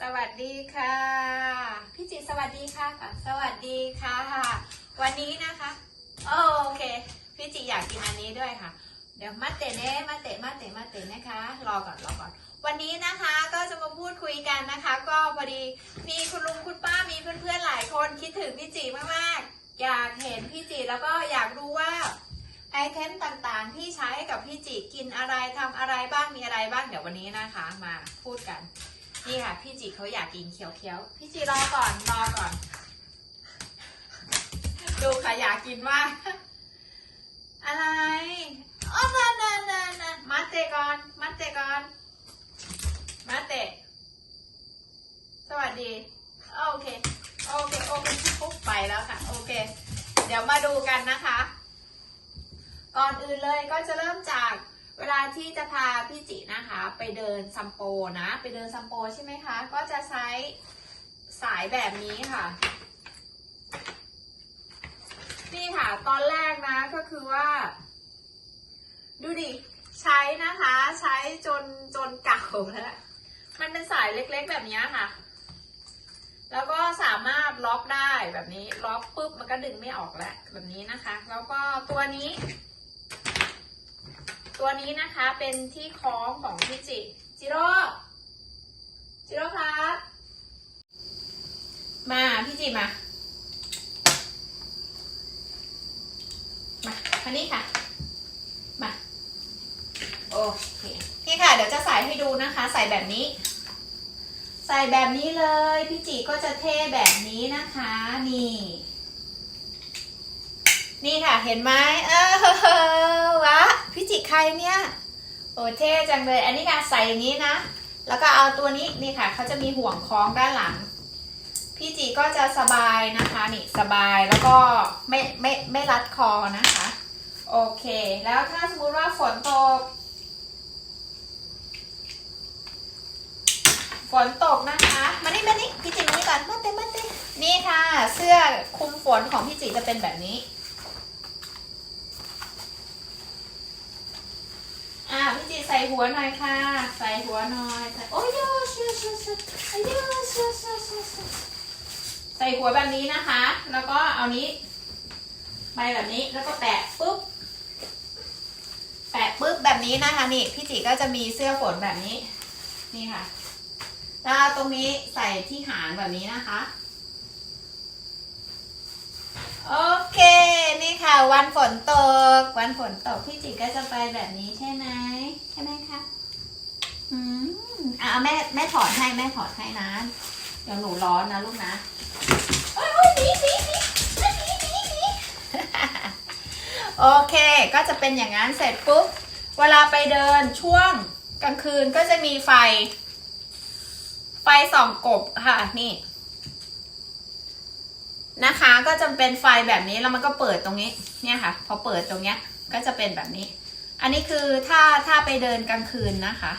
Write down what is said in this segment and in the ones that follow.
สวัสดีค่ะ พี่จิตสวัสดีค่ะค่ะ สวัสดีค่ะ วันนี้นะคะโอเค พี่จิอยากกินอันนี้ด้วยค่ะ เดี๋ยวมาเตะเน่มาเตะมาเตะมาเตะนะคะ รอก่อนรอก่อน วันนี้นะคะก็จะมาพูดคุยกันนะคะ ก็พอดีมีคุณลุงคุณป้ามีเพื่อนๆหลายคนคิดถึงพี่จิมากๆ อยากเห็นพี่จิแล้วก็อยากรู้ว่าไอเทมต่างๆ ที่ใช้กับพี่จิกินอะไรทำอะไรบ้างมีอะไรบ้างเดี๋ยววันนี้นะคะ มาพูดกัน นี่ค่ะ พี่จิเขาอยากกินเคี้ยวๆ พี่จิรอก่อนรอก่อน ดูค่ะอยากกินมาก อะไรอ๋อนั่นนั่นนั่นนั่นมาเตก่อน มาเตก่อน มาเตสวัสดี โอเค โอเค โอเคปุ๊บไปแล้วค่ะ โอเค เดี๋ยวมาดูกันนะคะ ก่อนอื่นเลยก็จะเริ่มจาก เวลาที่จะพาพี่จินะคะ ไปเดินซัมโปนะ ไปเดินซัมโปใช่ไหมคะ ก็จะใช้สายแบบนี้ค่ะ นี่ค่ะ ตอนแรกนะก็คือว่า ดูดิ ใช้นะคะ ใช้จนจนเก่าแล้ว มันเป็นสายเล็กๆแบบนี้ค่ะ แล้วก็สามารถล็อกได้แบบนี้ ล็อกปุ๊บมันก็ดึงไม่ออกแล้วแบบนี้นะคะ แล้วก็ตัวนี้ ตัวนี้นะคะเป็นที่คล้องของพี่จิจิโร่จิโร่ครับมาพี่จิมามาคันนี้ค่ะมาโอเคพี่ค่ะ เดี๋ยวจะใส่ให้ดูนะคะ ใส่แบบนี้ ใส่แบบนี้เลยพี่จิก็จะเท่แบบนี้นะคะนี่นี่ค่ะ เห็นไหมเออวะ พี่จิใครเนี่ยโอ้เท่จังเลย อันนี้ค่ะใส่อย่างนี้นะ แล้วก็เอาตัวนี้นี่ค่ะเขาจะมีห่วงคล้องด้านหลัง พี่จิก็จะสบายนะคะนี่สบายแล้วก็ไม่ไม่ไม่รัดคอนะคะ โอเค แล้วถ้าสมมติว่าฝนตก ฝนตกนะคะมานี่มานี่พี่จิมานี่ก่อนมาเต้มาเต้นี่ค่ะ เสื้อคลุมฝนของพี่จิจะเป็นแบบนี้ ใส่หัวหน่อยค่ะ ใส่หัวหน่อยโอ้ยเชื่อเชื่อเชื่อเชื่อเชื่อเชื่อเชื่อใส่หัวแบบนี้นะคะ แล้วก็เอานี้ไปแบบนี้แล้วก็แปะปุ๊บแปะปุ๊บแบบนี้นะคะนี่พี่จีก็จะมีเสื้อฝนแบบนี้ นี่ค่ะแล้วตรงนี้ใส่ที่หางแบบนี้นะคะโอ้ เค นี่ค่ะ วันฝนตก วันฝนตกพี่จิก็จะไปแบบนี้ใช่ไหมใช่ไหมคะอืมอะเอาแม่แม่ถอดให้แม่ถอดให้นะเดี๋ยวหนูร้อนนะลูกนะโอ้ยโอ้ยหนีหนีหนีหนีหนีหนีโอเค ก็จะเป็นอย่างนั้นเสร็จปุ๊บ เวลาไปเดินช่วงกลางคืนก็จะมีไฟ ไฟส่องกบค่ะนี่ นะคะ ก็จะเป็นไฟแบบนี้แล้วมันก็เปิดตรงนี้เนี่ยค่ะ พอเปิดตรงเนี้ยก็จะเป็นแบบนี้ อันนี้คือถ้าถ้าไปเดินกลางคืนนะคะ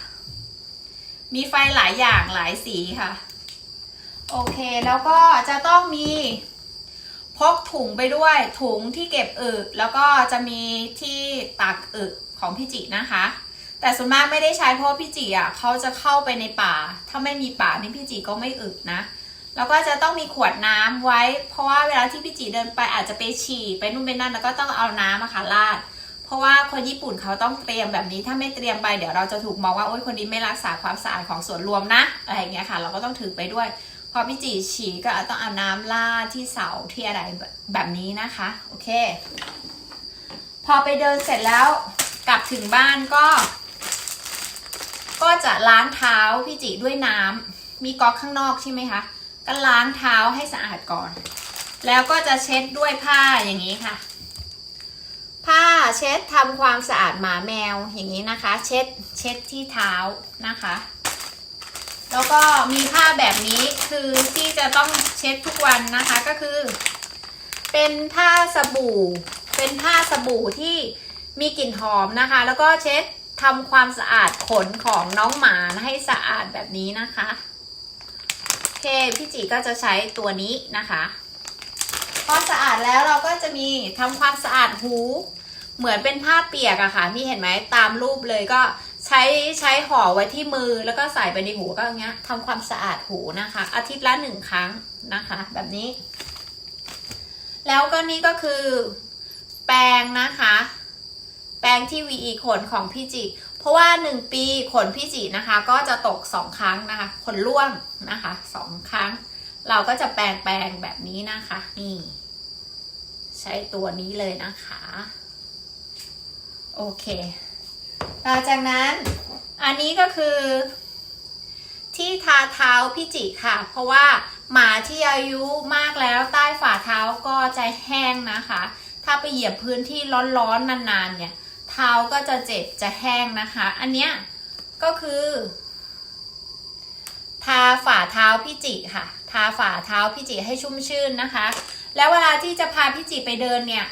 มีไฟหลายอย่างหลายสีค่ะ โอเคแล้วก็จะต้องมีพกถุงไปด้วยถุงที่เก็บอึแล้วก็จะมีที่ตักอึของพี่จินะคะ แต่ส่วนมากไม่ได้ใช้เพราะพี่จิอะเขาจะเข้าไปในป่า ถ้าไม่มีป่านี่พี่จิก็ไม่อึนะ แล้วก็จะต้องมีขวดน้ำไว้ เพราะว่าเวลาที่พี่จีเดินไปอาจจะไปฉี่ไปนู่นไปนั่นแล้วก็ต้องเอาน้ำมาค่ะราด เพราะว่าคนญี่ปุ่นเขาต้องเตรียมแบบนี้ถ้าไม่เตรียมไปเดี๋ยวเราจะถูกมองว่าโอ๊ยคนนี้ไม่รักษาความสะอาดของส่วนรวมนะอะไรอย่างเงี้ยค่ะ เราก็ต้องถือไปด้วย พอพี่จีฉี่ก็ต้องเอาน้ำราดที่เสาที่อะไรแบบนี้นะคะโอเค พอไปเดินเสร็จแล้วกลับถึงบ้านก็ ก็จะล้างเท้าพี่จิด้วยน้ำมีก๊อกข้างนอกใช่ไหมคะ ก็ล้างเท้าให้สะอาดก่อน แล้วก็จะเช็ดด้วยผ้าอย่างนี้ค่ะ ผ้าเช็ดทำความสะอาดหมาแมวอย่างนี้นะคะ เช็ดเช็ดที่เท้านะคะ แล้วก็มีผ้าแบบนี้คือที่จะต้องเช็ดทุกวันนะคะก็คือ เป็นผ้าสบู่ เป็นผ้าสบู่ที่มีกลิ่นหอมนะคะ แล้วก็เช็ดทำความสะอาดขนของน้องหมาให้สะอาดแบบนี้นะคะ เคพี่จีก็จะใช้ตัวนี้นะคะพอสะอาดแล้วเราก็จะมีทำความสะอาดหู เหมือนเป็นผ้าเปียกอะค่ะพี่เห็นไหมตามรูปเลยก็ใช้ใช้ห่อไว้ที่มือแล้วก็ใส่ไปในหูก็อย่างเงี้ยทำความสะอาดหูนะคะ อาทิตย์ละหนึ่งครั้งนะคะ แบบนี้ แล้วก็นี่ก็คือแปรงนะคะ งที่วีอีขนของพี่จิเพราะว่าหนึ่งปีขนพี่จินะคะ ก็จะตกสองครั้งนะคะขนร่วงนะคะสองครั้ง เราก็จะแปรงแปรงแบบนี้นะคะนี่ใช้ตัวนี้เลยนะคะ โอเคต่อจากนั้นอันนี้ก็คือ ที่ทาเท้าพี่จิค่ะ เพราะว่าหมาที่อายุมากแล้วใต้ฝ่าเท้าก็จะแห้งนะคะ ถ้าไปเหยียบพื้นที่ร้อนๆนานๆเนี่ย ท้าก็จะเจ็บจะแห้งนะคะ อันเนี้ยก็คือ ทาฝ่าเท้าพี่จิค่ะ ทาฝ่าเท้าพี่จิให้ชุ่มชื่นนะคะ แล้วเวลาที่จะพาพี่จิไปเดินเนี่ย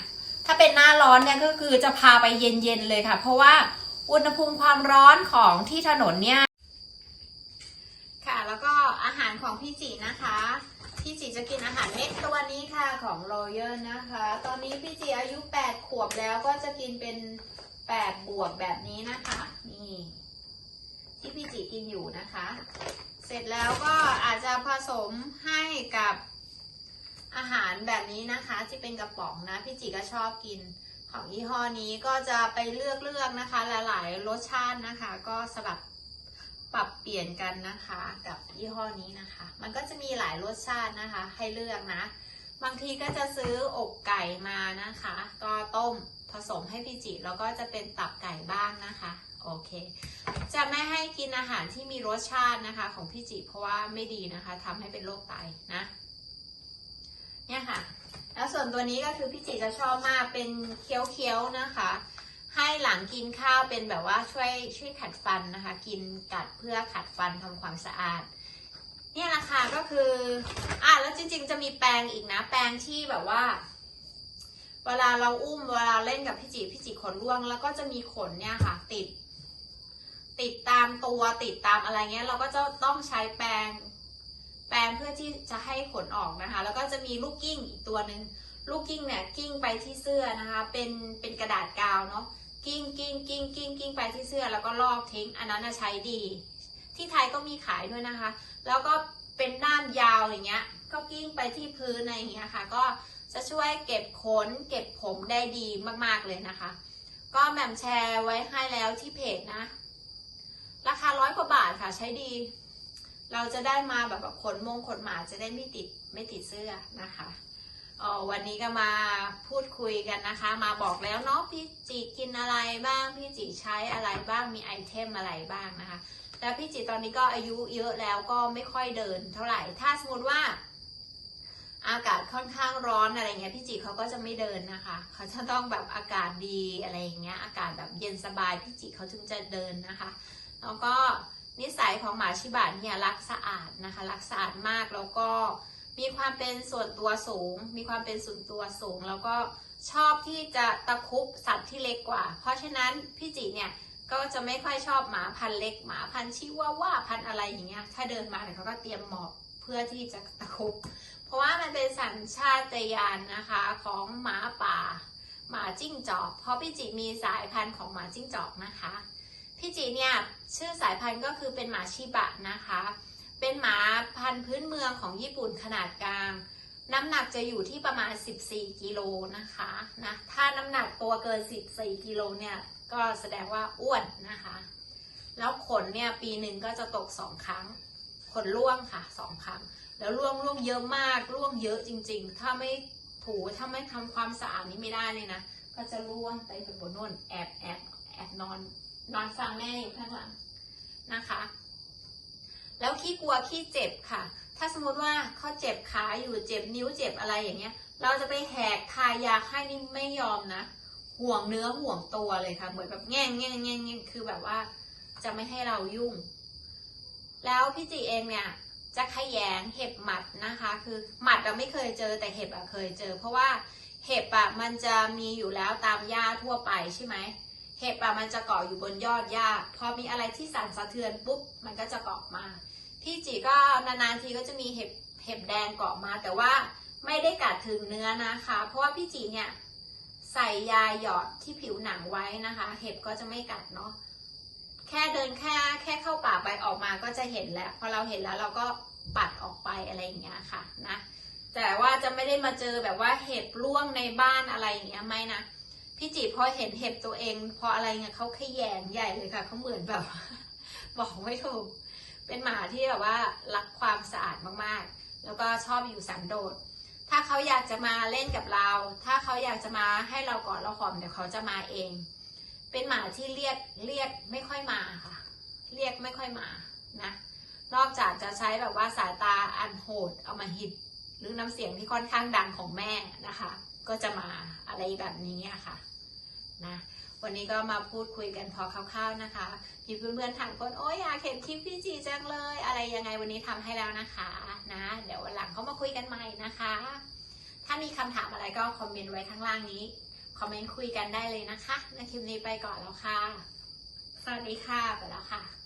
ถ้าเป็นหน้าร้อนเนี่ยก็คือจะพาไปเย็นๆเลยค่ะ เพราะว่าอุณหภูมิความร้อนของที่ถนนเนี่ย ค่ะแล้วก็อาหารของพี่จินะคะพี่จิจะกินอาหารเม็ดตัวนี้ค่ะของโรเยอร์นะคะ ตอนนี้พี่จิอายุ 8 ขวบแล้วก็จะกินเป็น 8 บวกแบบนี้นะคะ นี่ ที่พี่จิกินอยู่นะคะ เสร็จแล้วก็อาจจะผสมให้กับอาหารแบบนี้นะคะที่เป็นกระป๋องนะ พี่จิก็ชอบกินของยี่ห้อนี้ก็จะไปเลือกเลือกนะคะ หลายๆรสชาตินะคะ ก็สลับปรับเปลี่ยนกันนะคะ กับยี่ห้อนี้นะคะ มันก็จะมีหลายรสชาตินะคะ ให้เลือกนะ บางทีก็จะซื้ออกไก่มานะคะ ก็ต้ม สมให้พี่จิ แล้วก็จะเป็นตับไก่บ้างนะคะโอเค จะไม่ให้กินอาหารที่มีรสชาตินะคะ ของพี่จิเพราะว่าไม่ดีนะคะทำให้เป็นโรคไตนะเนี่ยค่ะ แล้วส่วนตัวนี้ก็คือพี่จิจะชอบมากเป็นเคี้ยวๆนะคะ ให้หลังกินข้าวเป็นแบบว่าช่วยช่วยขัดฟันนะคะ กินกัดเพื่อขัดฟันทำความสะอาดเนี่ยนะคะก็คือ อะแล้วจริงๆ จะมีแปรงอีกนะ แปรงที่แบบว่า เวลาเราอุ้มเวลาเล่นกับพี่จิพี่จิขนร่วง แล้วก็จะมีขนเนี่ยค่ะ ติด ติดตามตัวติดตามอะไรเงี้ย เราก็จะต้องใช้แปรงแปรงเพื่อที่จะให้ขนออกนะคะ แล้วก็จะมีลูกกิ้งอีกตัวหนึ่งลูกกิ้งเนี่ยกิ้งไปที่เสื้อนะคะ เป็นเป็นกระดาษกาวเนาะกิ้งกิ้งกิ้งกิ้งกิ้งไปที่เสื้อแล้วก็ลอกทิ้ง อันนั้นใช้ดี ที่ไทยก็มีขายด้วยนะคะ แล้วก็เป็นด้ามยาวอย่างเงี้ย ก็กิ้งไปที่พื้นอะไรอย่างเงี้ยค่ะ ก็ จะช่วยเก็บขนเก็บผมได้ดีมากๆเลยนะคะ ก็แหม่มแชร์ไว้ให้แล้วที่เพจนะ ราคาร้อยกว่าบาทค่ะใช้ดี เราจะได้มาแบบขนมงขนหมาจะได้ไม่ติดไม่ติดเสื้อนะคะออวันนี้ก็มาพูดคุยกันนะคะ มาบอกแล้วเนาะพี่จีกินอะไรบ้าง พี่จีใช้อะไรบ้างมีไอเทมอะไรบ้างนะคะ แล้วพี่จีตอนนี้ก็อายุเยอะแล้วก็ไม่ค่อยเดินเท่าไหร่ ถ้าสมมติว่า อากาศค่อนข้างร้อนอะไรเงี้ยพี่จีเขาก็จะไม่เดินนะคะเขาจะต้องแบบอากาศดีอะไรอย่างเงี้ยอากาศแบบเย็นสบายพี่จีเขาถึงจะเดินนะคะแล้วก็นิสัยของหมาชิบะเนี่ยรักสะอาดนะคะรักสะอาดมากแล้วก็มีความเป็นส่วนตัวสูง มีความเป็นส่วนตัวสูง แล้วก็ชอบที่จะตะคุบสัตว์ที่เล็กกว่า เพราะฉะนั้นพี่จีเนี่ยก็จะไม่ค่อยชอบหมาพันเล็กหมาพันชิวาว่าพันอะไรอย่างเงี้ยถ้าเดินมาเนี่ยเขาก็เตรียมหมอบเพื่อที่จะตะคุบ เพราะว่ามันเป็นสัญชาตญาณนะคะของหมาป่า หมาจิ้งจอก เพราะพี่จิมีสายพันธุ์ของหมาจิ้งจอกนะคะ พี่จีเนี่ยชื่อสายพันธุ์ก็คือเป็นหมาชิบะนะคะ เป็นหมาพันธุ์พื้นเมืองของญี่ปุ่นขนาดกลาง น้ำหนักจะอยู่ที่ประมาณ 14 กิโลนะคะนะ ถ้าน้ำหนักตัวเกิน 14 กิโลเนี่ยก็แสดงว่าอ้วนนะคะ แล้วขนเนี่ยปีหนึ่งก็จะตกสองครั้ง ขนร่วงค่ะสองครั้ง แล้วร่วงร่วงเยอะมากร่วงเยอะจริง ๆ ถ้าไม่ถูถ้าไม่ทำความสะอาดนี่ไม่ได้เลยนะ ก็จะร่วงไปบนนู่นแอบแอบแอบนอน นอนฟังแม่อยู่ข้างหลังนะคะ แล้วขี้กลัวขี้เจ็บค่ะ ถ้าสมมติว่าเขาเจ็บขาอยู่เจ็บนิ้วเจ็บอะไรอย่างเงี้ย เราจะไปแหกทายาให้นี่ไม่ยอมนะ ห่วงเนื้อห่วงตัวเลยค่ะ เหมือนแบบแงงแง่งแง่งแง่งคือแบบว่าจะไม่ให้เรายุ่ง แล้วพี่จีเองเนี่ย จะขยงเห็บหมัดนะคะ คือหมัดเราไม่เคยเจอแต่เห็บอะเคยเจอ เพราะว่าเห็บอะมันจะมีอยู่แล้วตามหญ้าทั่วไปใช่ไหมเห็บอะมันจะเกาะอยู่บนยอดหญ้าพอมีอะไรที่สั่นสะเทือนปุ๊บมันก็จะเกาะมา พี่จีก็นานๆทีก็จะมีเห็บเห็บแดงเกาะมา แต่ว่าไม่ได้กัดถึงเนื้อนะคะ เพราะว่าพี่จีเนี่ยใส่ยาหยอดที่ผิวหนังไว้นะคะ เห็บก็จะไม่กัดเนาะ ค่ค่เดินแค่แค่เข้าป่าไปออกมาก็จะเห็นแล้ว พอเราเห็นแล้วเราก็ปัดออกไปอะไรอย่างเงี้ยค่ะนะแต่ว่าจะไม่ได้มาเจอแบบว่าเห็บร่วงในบ้านอะไรอย่างเงี้ยไม่นะพี่จีพอเห็นเห็บตัวเองพออะไรเงี้ยเขาขยงใหญ่เลยค่ะเขาเหมือนแบบ บอกไม่ถูก เป็นหมาที่แบบว่ารักความสะอาดมากๆ แล้วก็ชอบอยู่สันโดษถ้าเขาอยากจะมาเล่นกับเรา ถ้าเขาอยากจะมาให้เรากอดเราหอมเดี๋ยวเขาจะมาเอง เป็นหมาที่เรียกเรียกไม่ค่อยมาค่ะ เรียกไม่ค่อยมานะนอกจากจะใช้แบบว่าสายตาอันโหดเอามาหิดหรือน้ำเสียงที่ค่อนข้างดังของแม่นะคะ ก็จะมาอะไรแบบนี้ค่ะนะวันนี้ก็มาพูดคุยกันพอคร่าวๆนะคะมีเพื่อนๆถามคนโอ้ยอยากเห็นคลิปพี่จีจังเลย อะไรยังไงวันนี้ทำให้แล้วนะคะนะ เดี๋ยววันหลังเขามาคุยกันใหม่นะคะ ถ้ามีคำถามอะไรก็คอมเมนต์ไว้ข้างล่างนี้ คอมเมนต์คุยกันได้เลยนะคะในคลิปนี้ไปก่อนแล้วค่ะ สวัสดีค่ะ ไปแล้วค่ะ